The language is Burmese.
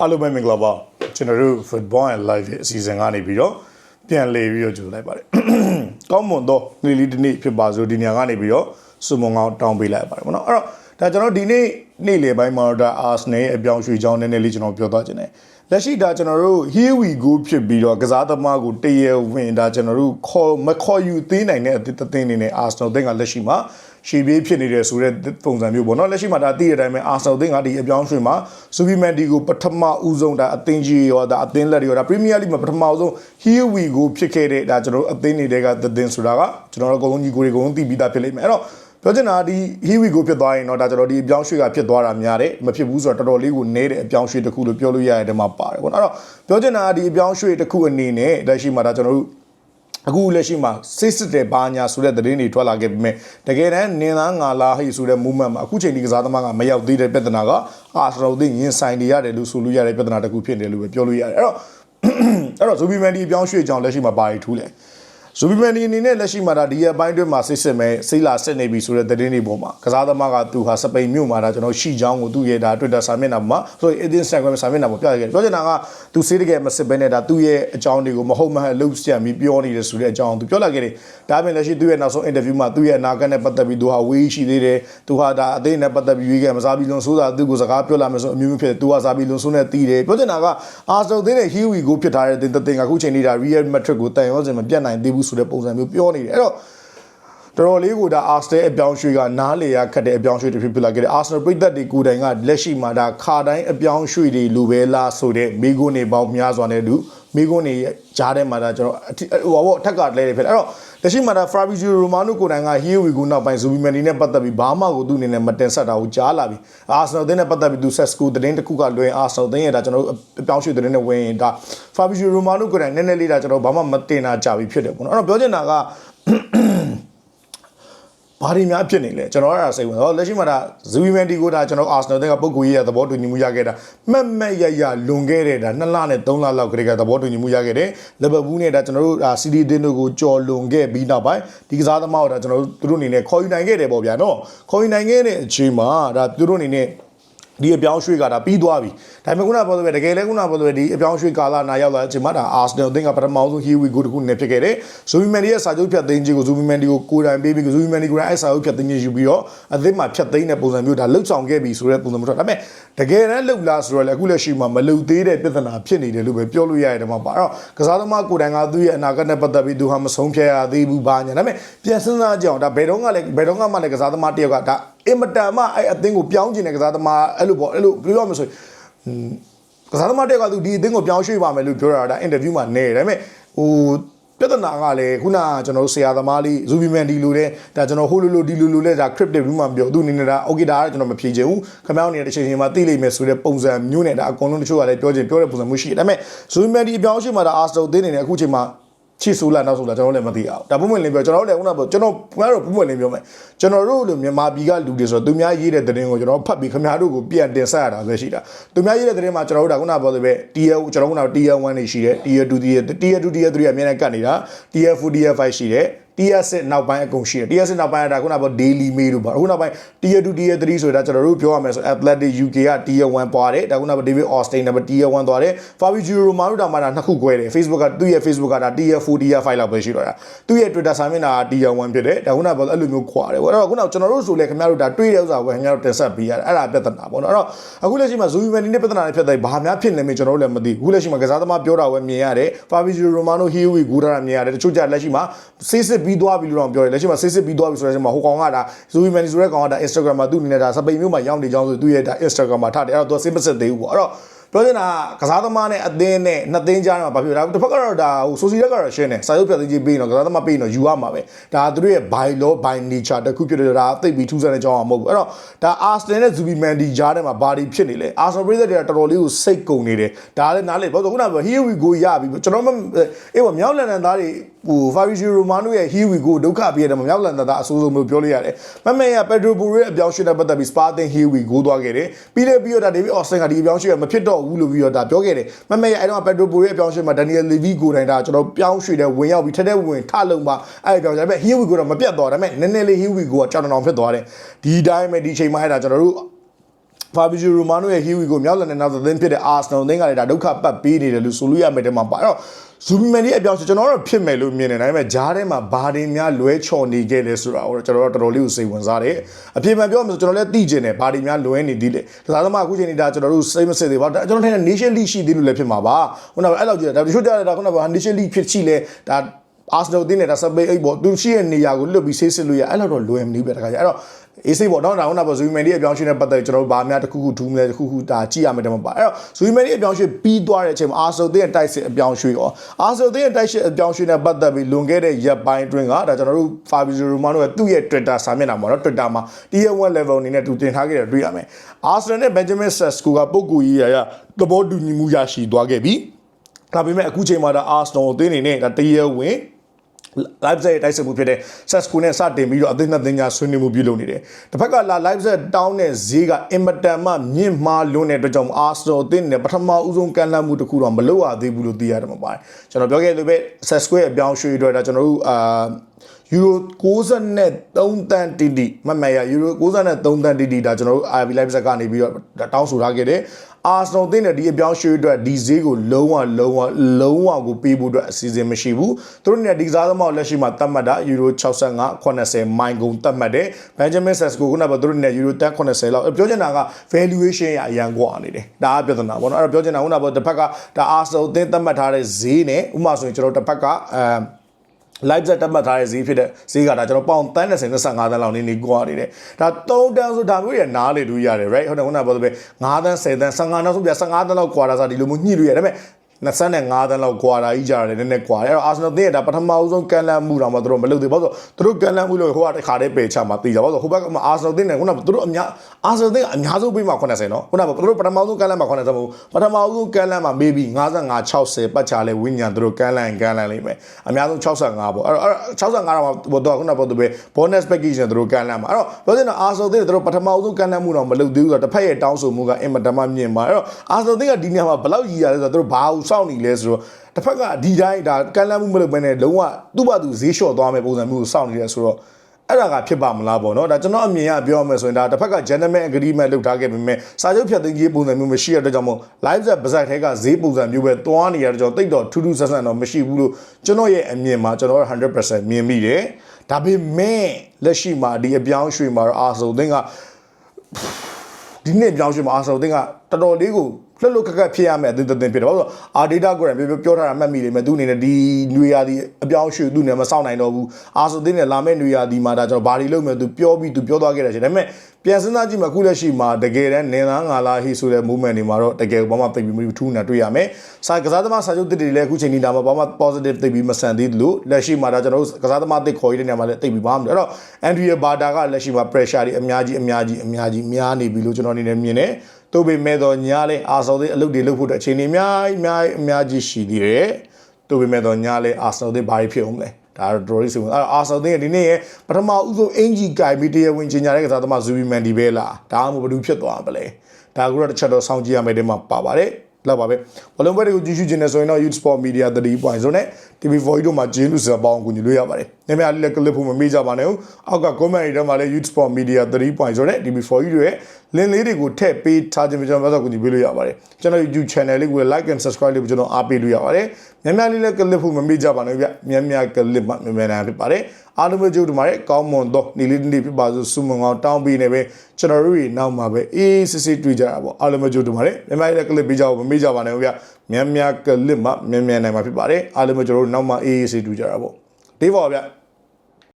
အားလုံးပဲမင်္ဂလာပါကျွန်တော်တို့ Football and Live ရဲ့အစီအစဉ်ကနေပြီးတော့ပြန်လည်ပြီးတော့ကြိုလိုက်ပါတယ်ကောင်းမွန်သောနေ့လေးတစ်နေ့ဖြစ်ပါစို့ဒီညကနေပြီးတော့စုမုံကောင်းတောင်းပေးလိုက်ပါတယ်ဗောနော်အဲ့တော့ ဒါကျွန်တော်ဒီနေ့နေ့လေပိုင်းမှာတော့ဒါ Arsenal ရဲ့အပြောင်းရွှေ့ကြောင်းနည်းနည်းလေးကျွန်တော်ပြောသွားခြင်းတယ်လက်ရှိဒါကျွန်တော်တို့ here we go ဖြစ်ပြီးတော့ကစားသမားကိုတရဝင်ဒါကျွန်တော်တို့ခေါ်မခေါ်ယူသေးနိုင်တဲ့အသင်းအသင်းအနေနဲ့ Arsenal တင်ကလက်ရှိမှာရှေ့ပြေးဖြစ်နေတယ်ဆိုတဲ့ပုံစံမျိုးပေါ့နော်လက်ရှိမှာဒါသိတဲ့အတိုင်းပဲ Arsenal တင်ကဒီအပြောင်းရွှေ့မှာ Superman ဒီကိုပထမဦးဆုံးဒါအသင်းကြီးရောဒါအသင်းလက်တွေရောဒါ Premier League မှာပထမဦးဆုံး here we go ဖြစ်ခဲ့တဲ့ဒါကျွန်တော်တို့အသင်းတွေကသင်းဆိုတာကကျွန်တော်တို့အကုန်လုံးညီကိုတွေအကုန်လုံးသိပြီးသားဖြစ်လိမ့်မယ်အဲ့တော့ ပြောချင်တာဒီ here we go ဖြစ်သွားရင်တော့ဒါကျွန်တော်ဒီအပြောင်းရွှေ့ကဖြစ်သွားတာများတယ်မဖြစ်ဘူးဆိုတော့တော်တော်လေးကိုနည်းတဲ့အပြောင်းရွှေ့တစ်ခုလို့ပြောလို့ရတဲ့ထဲမှာပါတယ်ပေါ့နော်အဲ့တော့ပြောချင်တာဒီအပြောင်းရွှေ့တစ်ခုအနေနဲ့လက်ရှိမှာဒါကျွန်တော်တို့အခုလက်ရှိမှာစစ်စစ်တဲ့ဘာညာဆိုတဲ့သတင်းတွေထွက်လာခဲ့ပြီမဲ့တကယ်တမ်းနင်းသားငါလာဟိဆိုတဲ့ movement မှာအခုချိန်ဒီကစားသမားကမရောက်သေးတဲ့ပြဿနာကအာစနယ်သိရင်ဆိုင်နေရတယ်လို့ဆိုလို့ရတဲ့ပြဿနာတစ်ခုဖြစ်နေလို့ပဲပြောလို့ရတယ်အဲ့တော့အဲ့တော့ဇူဘီမန်ဒီအပြောင်းရွှေ့ကြောင်းလက်ရှိမှာဘာတွေထူးလဲ ဇူဘီမန်ဒီအနေနဲ့လက်ရှိမှာဒါဒီရက်ပိုင်းတွင်းမှာစစ်စစ်မဲ့စိလာစစ်နေပြီဆိုတဲ့သတင်းတွေပေါ်မှာကစားသမားကသူဟာစပိန်မြို့မှာဒါကျွန်တော်ရှီချောင်းကိုသူ့ရဲ့ဒါ Twitter စာမျက်နှာမှာဆိုရင် Instagram စာမျက်နှာမှာပြခဲ့တယ်ပြောချင်တာကသူစေးတကယ်မစစ်ဘဲနဲ့ဒါသူ့ရဲ့အကြောင်းတွေကိုမဟုတ်မဟန်လှုပ်ရှားပြီးပြောနေတယ်ဆိုတဲ့အကြောင်းသူပြောလာခဲ့တယ်ဒါပေမဲ့လက်ရှိသူ့ရဲ့နောက်ဆုံး interview မှာသူ့ရဲ့အနာဂတ်နဲ့ပတ်သက်ပြီးသူဟာဝေးရှိသေးတယ်သူဟာဒါအသေးနဲ့ပတ်သက်ပြီးရွေးခဲ့မစားပြီးလွန်ဆိုးတာသူ့ကိုစကားပြောလာမယ်ဆိုအမျိုးမျိုးဖြစ်တယ်သူဟာစားပြီးလွန်ဆိုးနဲ့တီးတယ်ပြောချင်တာကအာဆယ်သေးတဲ့ Huey ကိုဖြစ်ထားတဲ့တင်တင်ကအခုချိန်နေတာ Real Madrid ကိုတန်ရောစင်မပြတ်နိုင်သေးဘူးဆိုတဲ့ပုံစံမျိုးပြောနေတယ်အဲ့တော့တော်တော်လေးကိုဒါ Arsenal အပြောင်းရွှေ့ကနားလေရခတ်တဲ့အပြောင်းရွှေ့တစ်ဖြစ်ဖြစ်လာခဲ့တယ် Arsenal ပြည်သက်တွေကိုယ်တိုင်ကလက်ရှိမှာဒါခါတိုင်းအပြောင်းရွှေ့တွေလူပဲလားဆိုတဲ့မိကုန်းတွေပေါင်းများစွာနဲ့လူ မိကုန်းတွေကြားထဲမှာဒါကျွန်တော်ဟိုဘောအထက်ကလဲတယ်ဖြစ်တယ်အဲ့တော့လက်ရှိမှာဒါ Fabrizio Romano ကိုယ်တိုင်က Here we go နောက်ပိုင်း Zubimendi နဲ့ပတ်သက်ပြီးဘာမှကိုသူ့အနေနဲ့မတင်ဆက်တာကိုကြားလာပြီ Arsenal တင်းနဲ့ပတ်သက်ပြီးသူ Sesco တင်းတစ်ခုကလွှဲ Arsenal တင်းရဲ့ဒါကျွန်တော်အပြောင်းရွှေ့တင်းနဲ့ဝင်ရင်ဒါ Fabrizio Romano ကိုယ်တိုင်နည်းနည်းလေးဒါကျွန်တော်ဘာမှမတင်တာကြာပြီဖြစ်တယ်ပေါ့နော်အဲ့တော့ပြောချင်တာက ဘာတွေများဖြစ်နေလဲကျွန်တော်အဲ့ဒါစိတ်ဝင်တော့လက်ရှိမှာဒါဇူဝီမန်တီကိုဒါကျွန်တော်အာဆနယ်တဲ့ကပုံကိုရေးရသဘောတူညီမှုရခဲ့တာမက်မက်ရရလွန်ခဲ့တဲ့ဒါ2လနဲ့3လလောက်ကလေးကသဘောတူညီမှုရခဲ့တယ်လီဗာပူးနဲ့ဒါကျွန်တော်တို့ဒါစီတီတင်းတို့ကိုကြော်လွန်ခဲ့ပြီးနောက်ပိုင်းဒီကစားသမားကိုဒါကျွန်တော်တို့သူတို့အနေနဲ့ခေါ်ယူနိုင်ခဲ့တယ်ပေါ့ဗျာနော်ခေါ်ယူနိုင်ခဲ့တဲ့အချိန်မှာဒါသူတို့အနေနဲ့ ဒီအပြောင်းရွှေ့ကဒါပြီးသွားပြီဒါပေမဲ့ခုနပြောသလိုပဲတကယ်လဲခုနပြောသလိုပဲဒီအပြောင်းရွှေ့ကာလနာရောက်လာတဲ့အချိန်မှာဒါအာဆနယ်အသင်းကပထမဆုံး here we go တခုနဲ့ဖြစ်ခဲ့တယ်ဇူဘီမန်ဒီရဲ့စာချုပ်ဖြတ်သိမ်းခြင်းကိုဇူဘီမန်ဒီကိုကိုယ်တိုင်ပေးပြီးဇူဘီမန်ဒီကိုယ်တိုင်အဲ့စာချုပ်ဖြတ်သိမ်းခြင်းယူပြီးတော့အသင်းမှာဖြတ်သိမ်းတဲ့ပုံစံမျိုးဒါလှုပ်ဆောင်ခဲ့ပြီဆိုတဲ့ပုံစံမျိုးတော့ဒါပေမဲ့တကယ်တမ်းလှုပ်လားဆိုတော့လေအခုလက်ရှိမှာမလှုပ်သေးတဲ့ပြဿနာဖြစ်နေတယ်လို့ပဲပြောလို့ရရတယ်မှာပါအဲ့တော့ကစားသမားကိုယ်တိုင်ကသူ့ရဲ့အနာဂတ်နဲ့ပတ်သက်ပြီးသူဟာမဆုံးဖြတ်ရသေးဘူးဘာညာဒါပေမဲ့ပြန်စဉ်းစားကြအောင်ဒါဘယ်တော့ကလည်းဘယ်တော့မှလည်းကစားသမားတယောက်ကဒါ အင်မတန်မှအဲ့အသင်းကိုပြောင်းကျင်တဲ့ကစားသမားအဲ့လိုပေါ့အဲ့လိုပြောရမလို့ဆိုရင်ကစားသမားတက်ကသူဒီအသင်းကိုပြောင်းရွှေ့ပါမယ်လို့ပြောတာဒါအင်တာဗျူးမှာနေတယ်ဒါပေမဲ့ဟိုပြဿနာကလည်းခုနကကျွန်တော်တို့ဆရာသမားလေးဇူဘီမန်ဒီလိုတဲ့ဒါကျွန်တော်ဟိုလိုလိုဒီလိုလိုလဲဒါ cryptic view မှာပြောသူအနေနဲ့ဒါ okay ဒါကတော့ကျွန်တော်မဖြေချင်ဘူးခမောင်းနေတဲ့တစ်ချိန်ချိန်မှာသိလိမ့်မယ်ဆိုတဲ့ပုံစံမျိုးနဲ့ဒါအကုန်လုံးတချို့ကလည်းပြောချင်ပြောတဲ့ပုံစံမျိုးရှိတယ်ဒါပေမဲ့ဇူဘီမန်ဒီအပြောင်းအရွှေ့မှာဒါ Arsenal အသင်းနေနဲ့အခုချိန်မှာ ချစ်ဆိုးလာနောက်ဆိုလာကျွန်တော်လည်းမသိအောင်ဒါပုံမှန်လင်းပြောကျွန်တော်လည်းခုနကကျွန်တော်ငါတို့ပုံမှန်လင်းပြောမယ်ကျွန်တော်တို့လိုမြန်မာပြည်ကလူတွေဆိုတော့သူများရေးတဲ့သတင်းကိုကျွန်တော်ဖတ်ပြီးခင်ဗျားတို့ကိုပြန်တင်ဆက်ရတာပဲရှိတာသူများရေးတဲ့သတင်းမှာကျွန်တော်တို့ဒါခုနကပြောသလိုပဲ tier ကျွန်တော်ခုနက tier 1နေရှိတယ် tier 2 tier tier 2 tier 3အများနဲ့ကတ်နေတာ tier 4 tier 5ရှိတယ် tier 6နောက်ပိုင်းအကုန်ရှိတယ် tier 6နောက်ပိုင်းကဒါခုနကပြော daily mail တို့ပါအခုနောက်ပိုင်း tier 2 tier 3ဆိုတာကျွန်တော်တို့ပြောရမယ်ဆို athletic UK က tier 1ပွားတယ်ဒါခုနက David Austin နံပါတ် tier 1သွားတယ် Fabio Romano တောင်မှဒါနှစ်ခု꿰တယ် Facebook ကသူ့ရဲ့ Facebook ကဒါ tier 4 tier 5လောက်ပဲရှိတော့တာသူ့ရဲ့ Twitter စာမျက်နှာက tier 1ဖြစ်တယ်ဒါခုနကပြောအဲ့လိုမျိုးခွာတယ်ပေါ့အဲ့တော့ခုနကကျွန်တော်တို့ဆိုလဲခင်ဗျားတို့ဒါတွေးတဲ့ဥစ္စာပဲခင်ဗျားတို့တင်ဆက်ပေးရတယ်အဲ့ဒါပြဿနာပေါ့နော်အဲ့တော့အခုလက်ရှိမှာ Zoom Event နဲ့ပြဿနာတွေဖြစ်တယ်ဘာများဖြစ်နေမလဲကျွန်တော်တို့လည်းမသိဘူးအခုလက်ရှိမှာကစားသမားပြောတာပဲမြင်ရတယ် Fabio Romano Hiwi ဂူတာမြင်ရတယ်တချို့ကြလက်ရှိမှာစစ်စစ်ပြီးသွားပြီလို့တော့ပြောတယ်လက်ရှိမှာစစ်စစ်ပြီးသွားပြီဆိုတဲ့အချိန်မှာဟိုကောင်ကဒါ Zoom Event ဆိုတဲ့ကောင်ကဒါ Instagram မှာသူ့အနေနဲ့ဒါစပိန်မျိုးမှာရောက်နေကြောင်းဆိုသူ့ရဲ့ဒါ Instagram မှာထားတယ်အဲ့တော့သူစစ်မစစ်သေးဘူးပေါ့အဲ့တော့ ပြောချင်တာကစားသမားနဲ့အသင်းနဲ့နှစ်သင်းကြားမှာဘာဖြစ်လဲဒါတစ်ဖက်ကတော့ဒါဟိုဆိုစီရက်ကတော့ရှင်းတယ်စာရုပ်ပြသိကြီးပေးရင်တော့ကစားသမားပေးရင်တော့ယူရမှာပဲဒါသူတို့ရဲ့ by law by nature တခုဖြစ်တယ်ဒါသိပြီးထူးဆန်းတဲ့ကြောင်းအောင်မဟုတ်ဘူးအဲ့တော့ဒါ Arsenal နဲ့ Zubimendi ကြားထဲမှာဘာတွေဖြစ်နေလဲ Arsenal ပြည်သက်တွေကတော်တော်လေးကိုစိတ်ကုန်နေတယ်ဒါလည်းနားလေဘာလို့ခုနကပြော here we go ရပြီကျွန်တော်မအေးဗောမြောက်လန်လန်သားတွေဟို Fabrizio Romano ရဲ့ here we go ဒုက္ခပြရတယ်မြောက်လန်သားအဆိုးဆုံးလို့ပြောလို့ရတယ်မမေက Pedro Porro ရဲ့အပြောင်းရွှေ့တဲ့ပတ်သက်ပြီး Spartan here we go သွားခဲ့တယ်ပြီးတယ်ပြီးတော့ဒါ David Austin ကဒီအပြောင်းရွှေ့ရမဖြစ်တော့ဘူးလို့ပြီးတော့ဒါပြောခဲ့တယ်မမေအဲ့တော့ Pedro Porro ရဲ့အပြောင်းရွှေ့မှာ Daniel Levy ကိုတိုင်ဒါကျွန်တော်ပြောင်းရွှေ့တဲ့ဝင်ရောက်ပြီးထက်တဲ့ဝင်ထလုံပါအဲ့ပြောင်းရွှေ့ဒါပေမဲ့ here we go တော့မပြတ်တော့ဒါပေမဲ့နည်းနည်းလေး here we go ကကြောင်တောင်ဖြစ်သွားတယ်ဒီတိုင်းပဲဒီချိန်မှာအဲ့ဒါကျွန်တော်တို့ဖာဘီဂျီရိုမာနိုရဲ့ဟီဝီကိုမြောက်လန်နဲ့နောက်သင်းဖြစ်တဲ့အာဆနယ်အသင်းကလည်းဒါဒုက္ခပတ်ပေးနေတယ်လို့ဆိုလို့ရမယ်တဲ့မှာပါအဲ့တော့ ဇူဘီမန်ဒီအပြောင်းကျွန်တော်တို့ဖြစ်မယ်လို့မြင်နေတယ်ဒါပေမဲ့ဂျားထဲမှာဘာတွေများလွဲချော်နေခဲ့လဲဆိုတာကိုကျွန်တော်တို့တော်တော်လေးကိုစိတ်ဝင်စားတယ်အပြေမှန်ပြောမှဆိုကျွန်တော်လည်းသိကျင်တယ်ဘာတွေများလွဲနေသေးလဲဒါသာသမားအခုချိန်နေတာကျွန်တော်တို့စိတ်မစစ်သေးပါဘူးကျွန်တော်ထင်တယ် nation league ရှိသေးလို့လည်းဖြစ်မှာပါခုနကအဲ့လောက်ကြည့်တာဒါတချို့ကြတာခုနက nation league ဖြစ်ရှိလဲဒါအာဆနယ်တင်းနေတာစပိတ်အိတ်ပေါ့သူရှိရဲ့နေရာကိုလွတ်ပြီးဆေးစစ်လို့ရအဲ့လောက်တော့လွယ်မနေပဲတခါကျအဲ့တော့ အေးစိပေါ့နော်ဒါကတော့ဇူမန်ဒီအပြောင်းရွှေ့နဲ့ပတ်သက်ကျွန်တော်တို့ဗာများတစ်ခုခုထူးမယ်တစ်ခုခုဒါကြည့်ရမယ်တမပါအဲ့တော့ဇူမန်ဒီအပြောင်းရွှေ့ပြီးသွားတဲ့အချိန်မှာအာဆယ်တင်းရဲ့တိုက်စစ်အပြောင်းရွှေ့ရောအာဆယ်တင်းရဲ့တိုက်စစ်အပြောင်းရွှေ့နဲ့ပတ်သက်ပြီးလွန်ခဲ့တဲ့ရက်ပိုင်းအတွင်းကဒါကျွန်တော်တို့ဖာဘီဇီရိုမာနိုရဲ့သူ့ရဲ့ Twitter စာမျက်နှာမှာနော် Twitter မှာ Tier 1 level အနေနဲ့သူတင်ထားခဲ့တယ်တွေ့ရမယ်အာဆယ်နဲ့ Benjamin Sesko ကပုဂ္ဂိုလ်ရေးရရသဘောတူညီမှုရရှိသွားခဲ့ပြီဒါပေမဲ့အခုချိန်မှာဒါ Arsenal အသင်းအနေနဲ့ဒါတရဝင် live set တိုက်စစ်မှုဖြစ်တဲ့ Sasco နဲ့စတင်ပြီးတော့အသင်းနှစ်သင်းကြားဆွေးနွေးမှုပြုလုပ်နေတယ်။တစ်ဖက်ကလာ live set တောင်းတဲ့ဈေးကအင်မတန်မှမြင့်မားလွန်းတဲ့အတွက်ကြောင့် Arsenal အသင်းနဲ့ပထမဦးဆုံးကန်လန့်မှုတစ်ခုတော့မလုပ်ရသေးဘူးလို့သိရတယ်မှာပါတယ်။ကျွန်တော်ပြောခဲ့လို့ပဲ Sasco ရဲ့အပြောင်းရွှေ့အတွက်ဒါကျွန်တော်တို့အာယူရို63တန်းတီတီမမရယူရို63တန်းတီတီဒါကျွန်တော်တို့ RB Live ဆက်ကနေပြီးတော့တောင်းဆိုထားခဲ့တယ် အာဆနယ်သင်းတဲ့ဒီအပြောင်းရွှေ့အတွက်ဒီဈေးကိုလုံးဝလုံးဝလုံးဝကိုပေးဖို့အတွက်အစီအစဉ်မရှိဘူးသူတို့နဲ့ဒီကစားသမားလက်ရှိမှာသတ်မှတ်တာယူရို65 80မိုင်ကုန်သတ်မှတ်တယ်ဘန်ဂျမင်ဆက်စကိုကတော့သူတို့နဲ့ယူရို80လောက်ပြောချင်တာက valuation ရအရန်ကွာနေတယ်ဒါကပြဿနာပေါ့နော်အဲ့တော့ပြောချင်တာခုနကပေါ့တစ်ဖက်ကဒါအာဆနယ်သင်းသတ်မှတ်ထားတဲ့ဈေးနဲ့ဥပမာဆိုရင်ကျွန်တော်တစ်ဖက်ကအဲ live set တက်မှတ်ထားတဲ့ဈေးဖြစ်တဲ့ဈေးကဒါကျွန်တော်ပေါင်တန်း30 25တန်းလောက်နေနေကွာနေတယ်ဒါ3တန်းဆိုဒါမျိုးရနားလေလို့ရတယ် right ဟုတ်တယ်ခုနကပြောသလိုပဲ9တန်း10တန်း15တန်းဆိုပြ15တန်းလောက်ကွာတာစားဒီလိုမျိုးညှိလို့ရတယ်ဒါပေမဲ့ 25တန်းလောက်ကွာတာကြီးကြရတယ်နည်းနည်းကွာတယ်အဲ့တော့အာဆနယ်တင်းကဒါပထမဦးဆုံးကန်လန့်မှုတော့မှသူတို့မလုပ်သေးဘူးဆိုတော့သူတို့ကန်လန့်မှုလို့ဟိုကတခါတည်းပယ်ချမှာသိကြပါဆိုဟိုဘက်ကအာဆနယ်တင်းနဲ့ခုနကသူတို့အများအာဆနယ်တင်းကအများဆုံးပေးမှာ80နော်ခုနကသူတို့ပထမဆုံးကန်လန့်မှာ80မဟုတ်ပထမဆုံးကန်လန့်မှာ maybe 55 60ပတ်ချလဲဝိညာဉ်သူတို့ကန်လန့်ကန်လန့်လိမ့်မယ်အများဆုံး65ပေါ့အဲ့တော့65တော့ဘောတော့ခုနကပြောသူပဲ bonus package နဲ့သူတို့ကန်လန့်မှာအဲ့တော့ပြောချင်တာအာဆနယ်တင်းသူတို့ပထမဆုံးကန်လန့်မှုတော့မလုပ်သေးဘူးဆိုတော့တစ်ဖက်ရဲ့တောင်းဆိုမှုကအင်မတန်မှမြင့်ပါအဲ့တော့အာဆနယ်တင်းကဒီနေရာမှာဘယ်လောက်ရည်ရလဲဆိုတော့သူတို့ဘာကိုစောင့်နေလဲဆိုတော့တစ်ဖက်ကဒီတိုင်းဒါကန်လန့်မှုမလုပ်ဘဲနဲ့လုံးဝသူ့ဘာသူဈေးလျှော့သွားမယ်ပုံစံမျိုးကိုစောင့်နေတယ်ဆိုတော့အဲ့ဒါကဖြစ်ပါမလားပေါ့နော်ဒါကျွန်တော်အမြင်ကပြောမယ်ဆိုရင်ဒါတစ်ဖက်က gentleman agreement လုပ်ထားခဲ့ပေမဲ့စာချုပ်ဖြတ်သိမ်းရေးပုံစံမျိုးမရှိတဲ့အတွက်ကြောင့်မို့ live set ပါဇက်ထဲကဈေးပုံစံမျိုးပဲတွားနေရတဲ့ကြောင့်တိတ်တော့ထူးထူးဆန်းဆန်းတော့မရှိဘူးလို့ကျွန်တော်ရဲ့အမြင်မှာကျွန်တော်100%မြင်မိတယ်ဒါပေမဲ့လက်ရှိမှာဒီအပြောင်းရွှေ့မှာတော့အာဆိုသင်းကဒီနေ့အပြောင်းရွှေ့မှာအာဆိုသင်းကတော်တော်လေးကိုလှုပ်လှုပ်ခက်ခက်ဖြစ်ရမယ်အသင်းသင်းဖြစ်တယ်ဘာလို့ဆိုအာဒေတာကိုရပြောပြောထားတာမှတ်မိလိမ့်မယ်သူအနေနဲ့ဒီနွေရာသီအပြောင်းရွှေ့သူနဲ့မစောင့်နိုင်တော့ဘူးအာဆိုသင်းနဲ့လာမယ့်နွေရာသီမှာဒါကျွန်တော်ဘာတွေလုပ်မယ်သူပြောပြီးသူပြောသွားခဲ့တယ်ရှင်ဒါပေမဲ့ပြန်စဉ်းစားကြည့်မှအခုလက်ရှိမှာတကယ်တမ်းနေသားငါလာဟိဆိုတဲ့ movement တွေမှာတော့တကယ်ဘာမှသိပြီးမထူးနေတာတွေ့ရမယ်စာကစားသမားစာချုပ်တစ်တွေလည်းအခုချိန်ဒီဒါမှာဘာမှ positive သိပြီးမဆန်သေးလို့လက်ရှိမှာဒါကျွန်တော်တို့ကစားသမားတစ်ခေါ်ရတဲ့နေရာမှာလည်းသိပြီးဘာမှမလုပ်အဲ့တော့ Andrea Barta ကလက်ရှိမှာ pressure တွေအများကြီးအများကြီးအများကြီးများနေပြီလို့ကျွန်တော်အနေနဲ့မြင်တယ် တို့ပေမဲ့တော့ညားလဲအာဆော်သေးအလုပ်တွေလုပ်ဖို့အတွက်အခြေအနေအများကြီးအများကြီးအများကြီးရှိသေးတယ်တို့ပေမဲ့တော့ညားလဲအာဆော်သေးဘာတွေဖြစ်အောင်လဲဒါတော့ Dory ဆိုတော့အာဆော်သေးကဒီနေ့ရဲ့ပထမဦးဆုံးအင်ဂျီကိုင်ပြီးတရားဝင်ချင်ကြတဲ့ကစားသမားဇူဘီမန်ဒီပဲလားဒါမှမဟုတ်ဘယ်သူဖြစ်သွားမလဲဒါကလည်းတစ်ချက်တော့စောင့်ကြည့်ရမယ်တဲ့မှာပါပါတယ် လောက်ပါပဲဘလုံးဘက်တွေကိုကြည့်ရှုခြင်းနဲ့ဆိုရင်တော့ Youth Sport Media 3.0နဲ့ TV4 တို့မှာဂျင်းလူစပေါင်းကူညီလို့ရပါတယ်။နာမည်လေးလည်းကလစ်ဖို့မမေ့ကြပါနဲ့ဦး။အောက်က comment တွေထဲမှာလည်း Youth Sport Media 3.0နဲ့ TV4 တို့ရဲ့ link လေးတွေကိုထည့်ပေးထားခြင်းပဲကျွန်တော်ပြောဆိုကူညီပေးလို့ရပါတယ်။ကျွန်တော် YouTube channel လေးကို like and subscribe လေးကိုကျွန်တော်အားပေးလို့ရပါတယ်။ များများလေးလည်းကလစ်ဖို့မမေ့ကြပါနဲ့ဗျ။များများကလစ်မှများများနာဖြစ်ပါတယ်။အားလုံးပဲကြိုးတူပါတယ်ကောင်းမွန်တော့နေလေးနေ့ဖြစ်ပါစို့ဆုမွန်ကောင်းတောင်းပေးနေပဲကျွန်တော်တို့တွေနောက်မှာပဲအေးစစ်စစ်တွေ့ကြတာပေါ့အားလုံးပဲကြိုးတူပါတယ်များများလေးကလစ်ပေးကြဖို့မမေ့ကြပါနဲ့ဗျ။များများကလစ်မှများများနိုင်မှာဖြစ်ပါတယ်အားလုံးပဲကျွန်တော်တို့နောက်မှာအေးအေးစစ်တွေ့ကြတာပေါ့ဒီပါဗျ